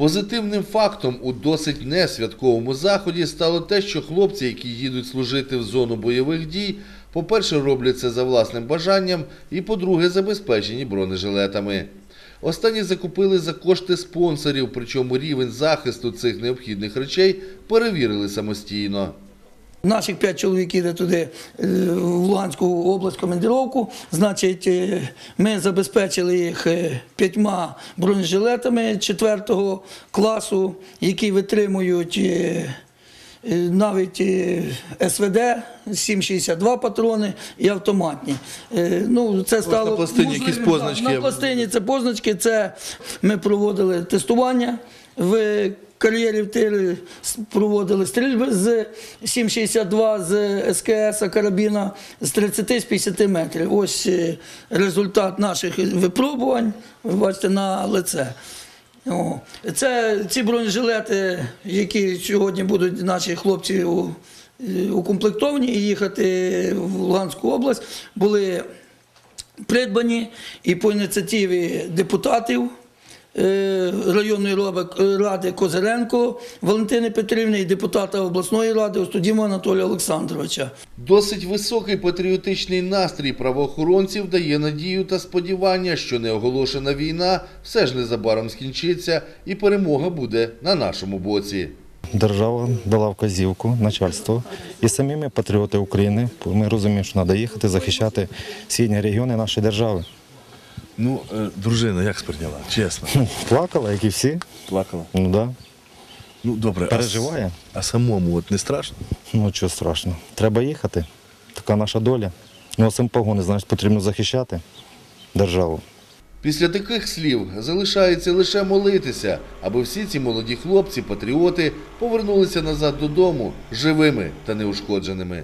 Позитивним фактом у досить несвятковому заході стало те, що хлопці, які їдуть служити в зону бойових дій, по-перше, роблять це за власним бажанням, і по-друге, забезпечені бронежилетами. Останні закупили за кошти спонсорів, причому рівень захисту цих необхідних речей перевірили самостійно. Наших п'ять чоловік їде туди е, в Луганську область командировку. Значить, е, ми забезпечили їх е, п'ятьма бронежилетами четвертого класу, які витримують навіть СВД 7,62 патрони і автоматні. Ну, це стало на пластині якісь позначки? На пластині це позначки. Це ми проводили тестування в кар'єрі в тилі, проводили стрільби з 7,62 з СКС карабіна з 30 з 50 метрів. Ось е, результат наших випробувань. Ви бачите на лице. Це ці бронежилети, які сьогодні будуть наші хлопці е, укомплектовані і їхати в Луганську область, були придбані і по ініціативі депутатів е, районної раби- ради Козиренко Валентини Петрівни і депутата обласної ради Остудіма Анатолія Олександровича. Досить високий патріотичний настрій правоохоронців дає надію та сподівання, що неоголошена війна все ж незабаром скінчиться і перемога буде на нашому боці. Держава дала вказівку, начальство. І самі ми, патріоти України, ми розуміємо, що треба їхати захищати східні регіони нашої держави. Ну, е, дружина як сприйняла? Чесно. Ну, Плакала, як і всі. Плакала. Ну да. Ну, добре. а с- Переживає. А, самому от не страшно? Ну чого страшно. Треба їхати. Така наша доля. Носимо погони, значить, потрібно захищати державу. Після таких слів залишається лише молитися, аби всі ці молоді хлопці, патріоти, повернулися назад додому живими та неушкодженими.